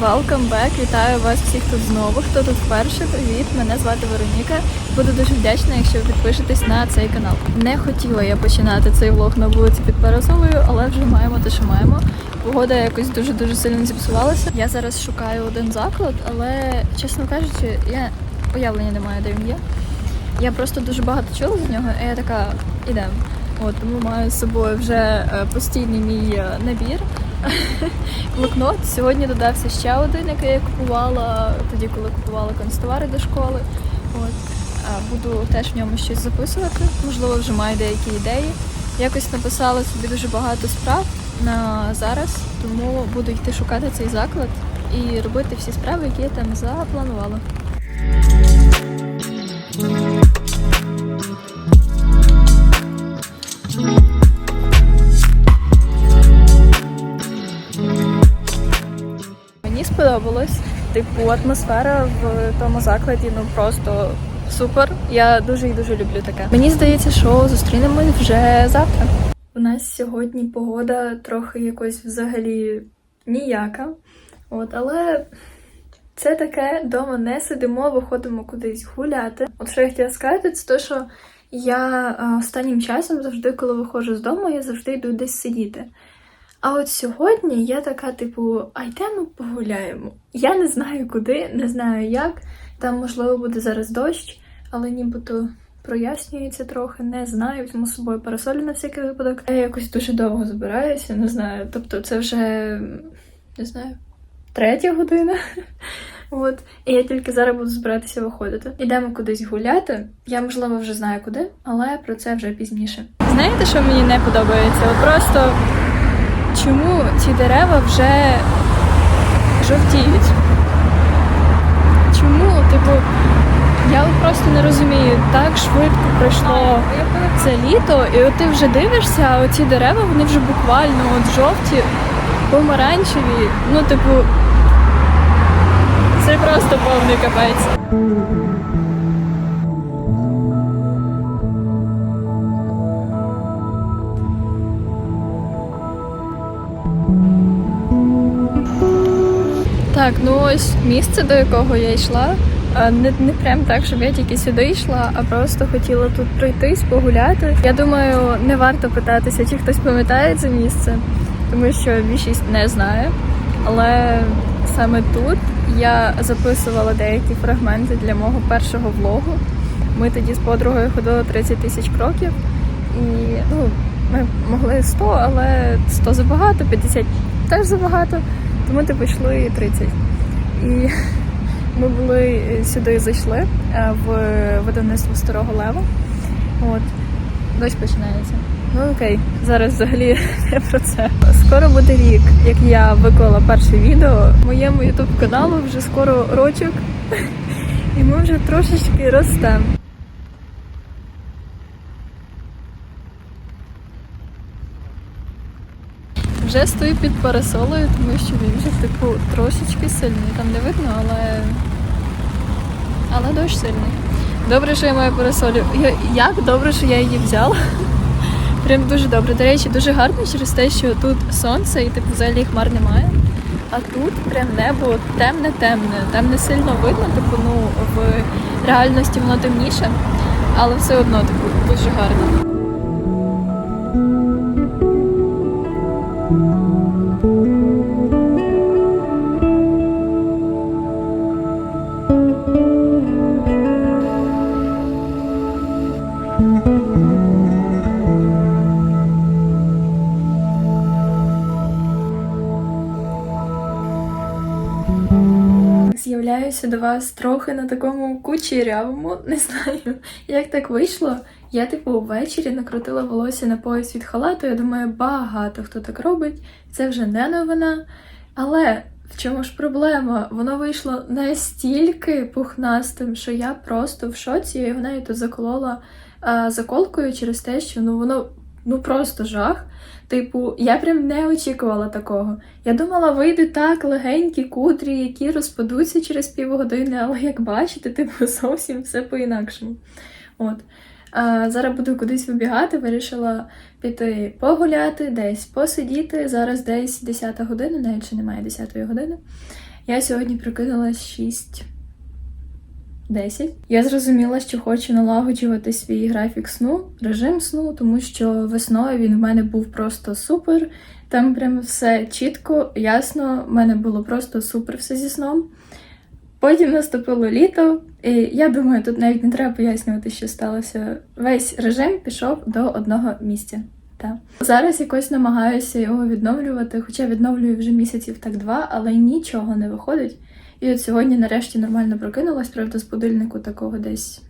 Welcome back! Вітаю вас всіх тут знову. Хто тут вперше? Привіт! Мене звати Вероніка. Буду дуже вдячна, якщо ви підпишетесь на цей канал. Не хотіла я починати цей влог на вулиці під парасолею, але вже маємо те, що маємо. Погода якось дуже дуже сильно зіпсувалася. Я зараз шукаю один заклад, але чесно кажучи, я уявлення не маю, де він є. Я просто дуже багато чула з нього, і я така ідемо. От тому маю з собою вже е, постійний мій е, набір. Блокнот. Сьогодні додався ще один, який я купувала тоді, коли купувала констовари до школи. От. Буду теж в ньому щось записувати. Можливо, вже маю деякі ідеї. Якось написала собі дуже багато справ на зараз, тому буду йти шукати цей заклад і робити всі справи, які я там запланувала. Сподобалось. Типу, атмосфера в тому закладі ну просто супер. Я дуже і дуже люблю таке. Мені здається, що зустрінемось вже завтра. У нас сьогодні погода трохи якось взагалі ніяка. От, але це таке дома не сидимо, виходимо кудись гуляти. От що я хотіла сказати, це те, що я е, останнім часом завжди, коли виходжу з дому, я завжди йду десь сидіти. А от сьогодні я така, типу, а йдемо погуляємо. Я не знаю куди, не знаю як. Там, можливо, буде зараз дощ, але нібито прояснюється трохи, не знаю. Візьму з собою парасолі на всякий випадок. Я якось дуже довго збираюся, не знаю. Тобто, це вже не знаю, третя година. От, і я тільки зараз буду збиратися виходити. Ідемо кудись гуляти. Я, можливо, вже знаю куди, але про це вже пізніше. Знаєте, що мені не подобається? Просто чому ці дерева вже жовтіють? Чому, типу, я просто не розумію, так швидко пройшло це літо, і от ти вже дивишся, а оці дерева, вони вже буквально от жовті, помаранчеві. Ну, типу, це просто повний капець. Так, ну ось місце, до якого я йшла. Не, не прям так, щоб я тільки сюди йшла, а просто хотіла тут пройтись, погуляти. Я думаю, не варто питатися, чи хтось пам'ятає це місце, тому що більшість не знає. Але саме тут я записувала деякі фрагменти для мого першого влогу. Ми тоді з подругою ходили 30 тисяч кроків, і ну, ми могли 100, але 100 забагато, 50 теж забагато. Тому типу йшли 30. І ми були сюди зайшли е, в видавництво старого лева. От, дощ починається. Ну окей, зараз взагалі не про це. Скоро буде рік, як я виклала перше відео. Моєму ютуб каналу вже скоро рочок, і ми вже трошечки ростемо. Вже стою під парасолою, тому що він вже типу трошечки сильний. Там не видно, але. Але дощ сильний. Добре, що я маю парасолю. Як добре, що я її взяла. Прям дуже добре. До речі, дуже гарно через те, що тут сонце і типу взагалі хмар немає. А тут прям небо темне-темне. Там не сильно видно, типу, ну в реальності воно темніше, але все одно типу дуже гарно. З'являюся до вас трохи на такому кучерявому, не знаю, як так вийшло. Я, типу, ввечері накрутила волосся на пояс від халату. Я думаю, багато хто так робить. Це вже не новина. Але в чому ж проблема? Воно вийшло настільки пухнастим, що я просто в шоці. Я його навіть заколола а, заколкою через те, що ну воно ну просто жах. Типу, я прям не очікувала такого. Я думала, вийде так легенькі кудрі, які розпадуться через півгодини, але як бачите, типу зовсім все по-інакшому. От. А, зараз буду кудись вибігати, вирішила піти погуляти, десь посидіти. Зараз десь 10 година, навіть ще немає 10 години. Я сьогодні прокинулась 6 10. Я зрозуміла, що хочу налагоджувати свій графік сну, режим сну, тому що весною він в мене був просто супер. Там прям все чітко, ясно. В мене було просто супер все зі сном. Потім наступило літо, і я думаю, тут навіть не треба пояснювати, що сталося. Весь режим пішов до одного місця. Та. Зараз якось намагаюся його відновлювати, хоча відновлюю вже місяців так два, але нічого не виходить. І от сьогодні нарешті нормально прокинулась, правда, з будильнику такого десь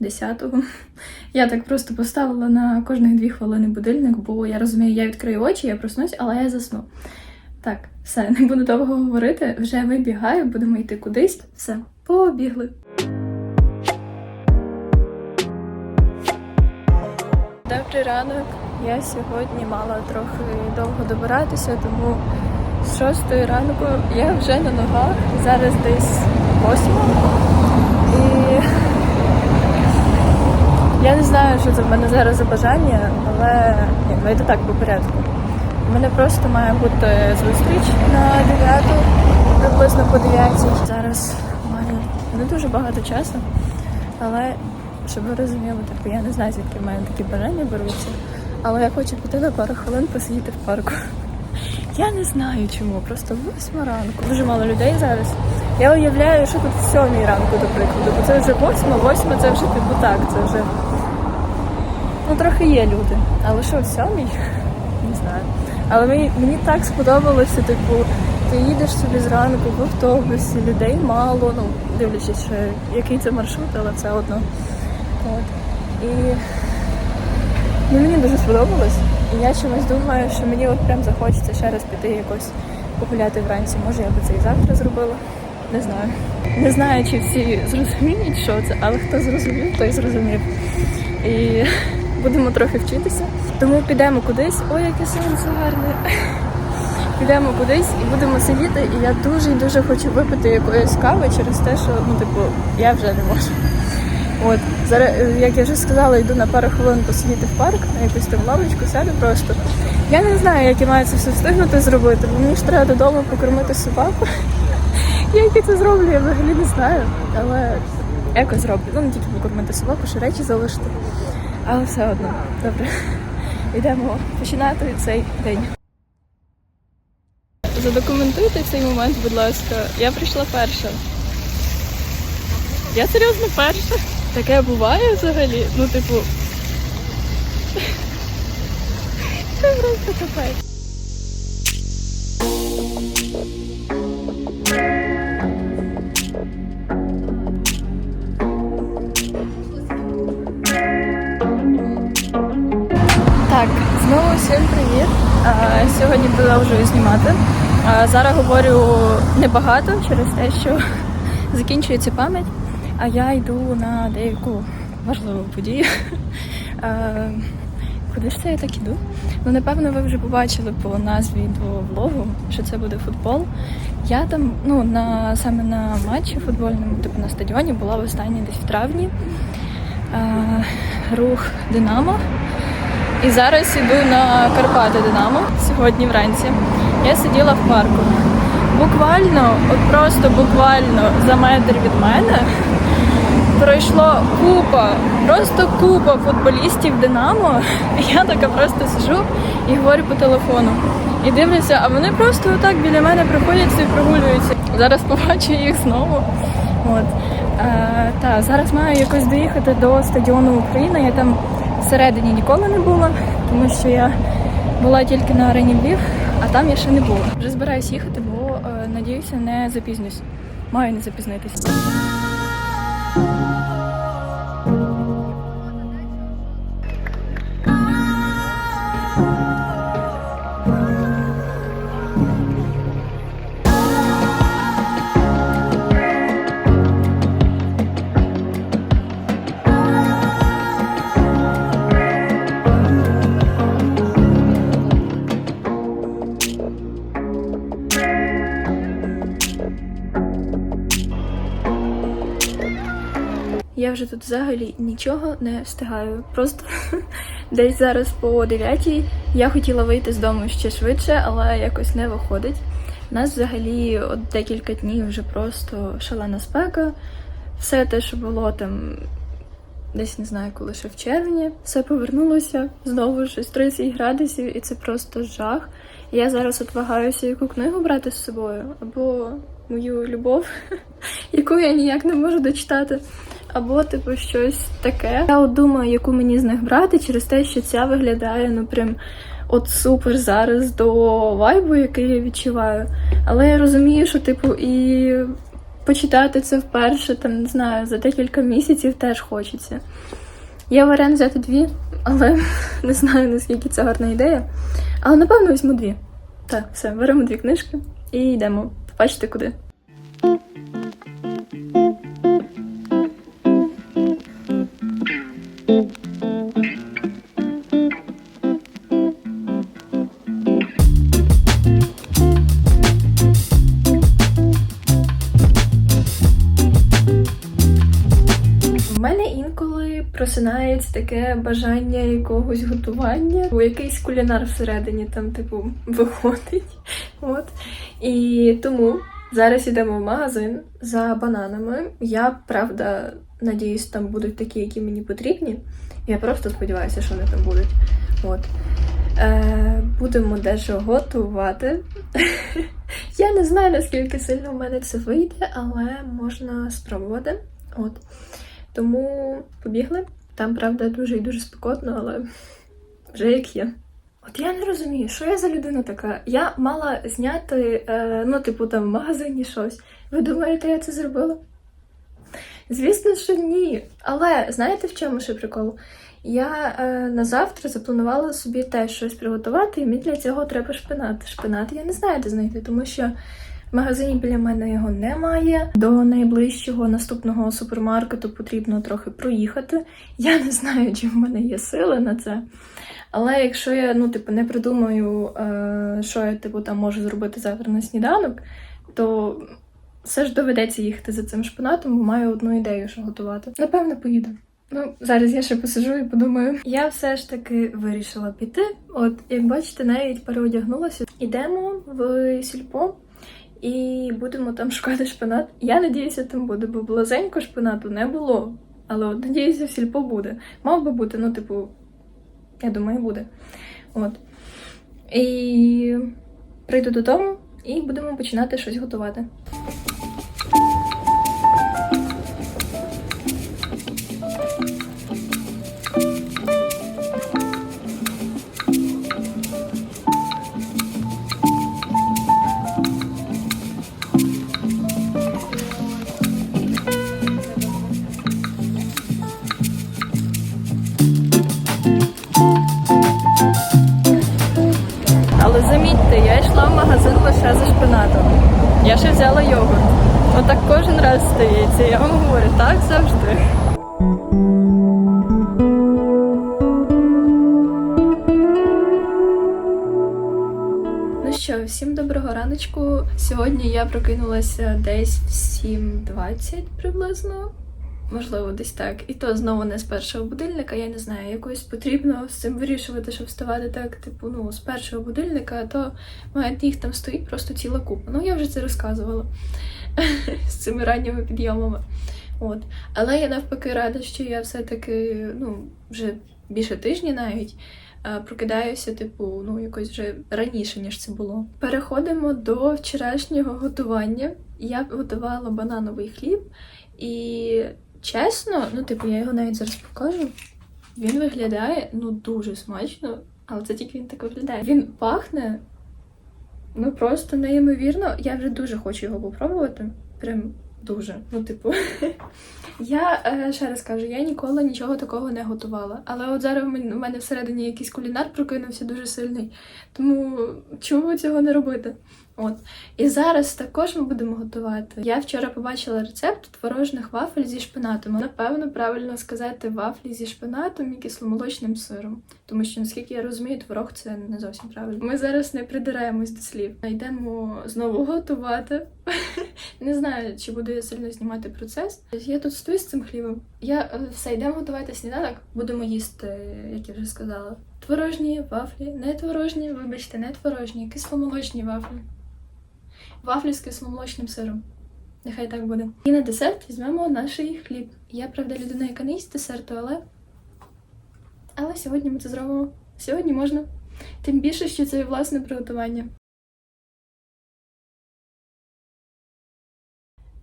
10-го. Я так просто поставила на кожних дві хвилини будильник, бо я розумію, я відкрию очі, я проснусь, але я засну. Так, все, не буду довго говорити. Вже вибігаю, будемо йти кудись. Все, побігли. Добрий ранок. Я сьогодні мала трохи довго добиратися, тому шостої ранку я вже на ногах. Зараз десь восьма. І я не знаю, що це в мене зараз за бажання, але ну йде так по порядку. У мене просто має бути зустріч на 9, приблизно по 9. Зараз маю не дуже багато часу, але щоб ви розуміли, типу, я не знаю, звідки в мене такі бажання беруться. Але я хочу піти на пару хвилин посидіти в парку. Я не знаю чому, просто восьма ранку. Дуже мало людей зараз. Я уявляю, що тут в сьомій ранку, до прикладу, бо це вже восьма, восьма це вже типу так, це вже. Ну, трохи є люди. Але що в сьомій? Не знаю. Але мені, мені так сподобалося, типу, ти їдеш собі зранку в автобусі, людей мало, ну, дивлячись, що який це маршрут, але це одно. От. І ну, мені дуже сподобалось. І я чомусь думаю, що мені от прям захочеться ще раз піти якось погуляти вранці. Може, я би це і завтра зробила. Не знаю. Не знаю, чи всі зрозуміють, що це, але хто зрозумів, той зрозумів. І будемо трохи вчитися. Тому підемо кудись. Ой, яке сонце гарне. Підемо кудись і будемо сидіти. І я дуже і дуже хочу випити якоїсь кави через те, що ну, типу, я вже не можу. От зараз, е, як я вже сказала, йду на пару хвилин посидіти в парк, на якусь там лавочку сяду просто. Я не знаю, як я маю це все встигнути зробити, бо мені ж треба додому покормити собаку. Як я це зроблю, я взагалі не знаю. Але якось зроблю. Ну не тільки покормити собаку, ще речі залишити. Але все одно, добре. Йдемо починати цей день. Задокументуйте цей момент, будь ласка. Я прийшла перша. Я серйозно перша. Таке буває взагалі. Ну, типу. Це просто капець. Так, знову всім привіт. Сьогодні продовжую знімати. Зараз говорю небагато через те, що закінчується пам'ять, а я йду на деяку важливу подію. Куди ж це я так іду? Ну, напевно, ви вже побачили по назві до влогу, що це буде футбол. Я там, ну, на саме на матчі футбольному, типу на стадіоні, була в останній десь в травні. А, рух Динамо. І зараз іду на Карпати Динамо сьогодні вранці. Я сиділа в парку. Буквально, от просто буквально за метр від мене пройшло купа, просто купа футболістів Динамо. Я така просто сижу і говорю по телефону. І дивлюся, а вони просто отак біля мене проходять і прогулюються. Зараз побачу їх знову. От. Е, та, зараз маю якось доїхати до стадіону Україна. Я там всередині ніколи не була, тому що я була тільки на арені Львів, а там я ще не була. Вже збираюсь їхати, бо е, надіюся, не запізнюсь. Маю не запізнитися. Я вже тут взагалі нічого не встигаю. Просто десь зараз по 9 я хотіла вийти з дому ще швидше, але якось не виходить. У нас взагалі от декілька днів вже просто шалена спека. Все те, що було там десь не знаю, коли ще в червні, все повернулося знову щось 30 градусів, і це просто жах. Я зараз от вагаюся, яку книгу брати з собою, або мою любов, яку я ніяк не можу дочитати, або типу щось таке. Я от думаю, яку мені з них брати через те, що ця виглядає ну прям от супер зараз до вайбу, який я відчуваю. Але я розумію, що типу і почитати це вперше, там не знаю, за декілька місяців теж хочеться. Є варіант взяти дві, але не знаю наскільки це гарна ідея. Але напевно візьму дві. Так, все, беремо дві книжки і йдемо. Побачите куди. Просинається таке бажання якогось готування, бо якийсь кулінар всередині там, типу, виходить. От. І тому зараз йдемо в магазин за бананами. Я правда надіюсь, там будуть такі, які мені потрібні. Я просто сподіваюся, що вони там будуть. От. Е, будемо дещо готувати. Я не знаю, наскільки сильно в мене це вийде, але можна спробувати. От. Тому побігли. Там, правда, дуже і дуже спекотно, але вже як є. От я не розумію, що я за людина така. Я мала зняти, е, ну, типу, там в магазині щось. Ви думаєте, я це зробила? Звісно, що ні. Але знаєте, в чому ще прикол? Я е, на завтра запланувала собі теж щось приготувати, і мені для цього треба шпинат. Шпинат я не знаю, де знайти, тому що магазині біля мене його немає. До найближчого наступного супермаркету потрібно трохи проїхати. Я не знаю, чи в мене є сили на це. Але якщо я ну, типу, не придумаю, е, що я типу, там можу зробити завтра на сніданок, то все ж доведеться їхати за цим шпинатом, бо маю одну ідею, що готувати. Напевно, поїду. Ну, зараз я ще посижу і подумаю. Я все ж таки вирішила піти. От, як бачите, навіть переодягнулася. Ідемо в сільпо і будемо там шукати шпинат. Я надіюся, там буде, бо блазенько шпинату не було. Але от, надіюся, сільпо буде. Мав би бути, ну, типу, я думаю, буде. От. І прийду додому і будемо починати щось готувати. Замітьте, в магазин лише за шпинатом. Я ще взяла йогурт. Отак кожен раз стається. Я вам говорю, так завжди. Ну що, всім доброго раночку. Сьогодні я прокинулася десь в 7.20 приблизно. Можливо, десь так. І то знову не з першого будильника, я не знаю, якось потрібно з цим вирішувати, щоб вставати так, типу, ну, з першого будильника, а то має їх там стоїть просто ціла купа. Ну, я вже це розказувала з цими ранніми підйомами. От. Але я навпаки рада, що я все-таки, ну, вже більше тижня навіть. Прокидаюся, типу, ну, якось вже раніше, ніж це було. Переходимо до вчорашнього готування. Я готувала банановий хліб, і чесно, ну, типу, я його навіть зараз покажу. Він виглядає ну дуже смачно, але це тільки він так виглядає. Він пахне ну просто неймовірно. Я вже дуже хочу його попробувати. Прям дуже. Ну, типу, я е, ще раз кажу, я ніколи нічого такого не готувала. Але от зараз в мене всередині якийсь кулінар прокинувся дуже сильний. Тому чому цього не робити? От. І зараз також ми будемо готувати. Я вчора побачила рецепт творожних вафель зі шпинатом. Напевно, правильно сказати вафлі зі шпинатом і кисломолочним сиром. Тому що, наскільки я розумію, творог це не зовсім правильно. Ми зараз не придираємось до слів. Йдемо знову готувати. Не знаю, чи буду я сильно знімати процес. Я тут стою з цим хлібом. Я е, все йдемо готувати сніданок. Будемо їсти, як я вже сказала. Творожні вафлі, не творожні, вибачте, не творожні, кисломолочні вафлі. Вафлі з кисломолочним сиром. Нехай так буде. І на десерт візьмемо наш хліб. Я, правда, людина, яка не їсть десерту, але. Але сьогодні ми це зробимо. Сьогодні можна. Тим більше, що це власне приготування.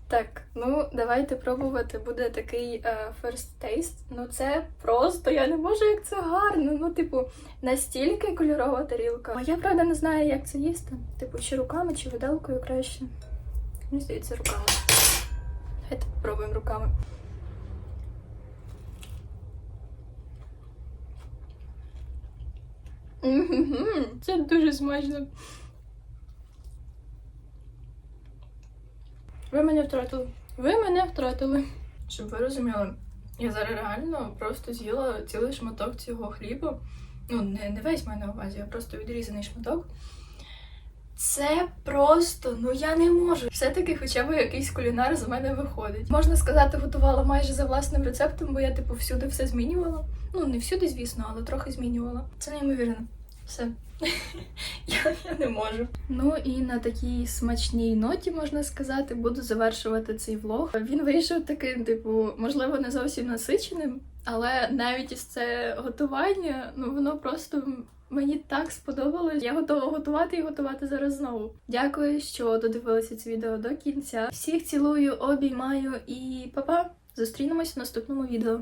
Так, ну давайте пробувати. Буде такий е, first taste. Ну це просто я не можу, як це гарно. Ну, типу, настільки кольорова тарілка. А я правда не знаю, як це їсти. Типу, чи руками, чи виделкою краще. Мені здається, руками. Давайте попробуємо руками. Це дуже смачно. Ви мене втратили. Ви мене втратили. Щоб ви розуміли, я зараз реально просто з'їла цілий шматок цього хліба. Ну, не, не весь маю на увазі, а просто відрізаний шматок. Це просто, ну я не можу. Все-таки хоча б якийсь кулінар з мене виходить. Можна сказати, готувала майже за власним рецептом, бо я типу всюди все змінювала. Ну, не всюди, звісно, але трохи змінювала. Це неймовірно. Все. я, я не можу. Ну і на такій смачній ноті, можна сказати, буду завершувати цей влог. Він вийшов таким, типу, можливо, не зовсім насиченим, але навіть із це готування, ну воно просто мені так сподобалось. Я готова готувати і готувати зараз знову. Дякую, що додивилися це відео до кінця. Всіх цілую, обіймаю і па-па! Зустрінемось в наступному відео.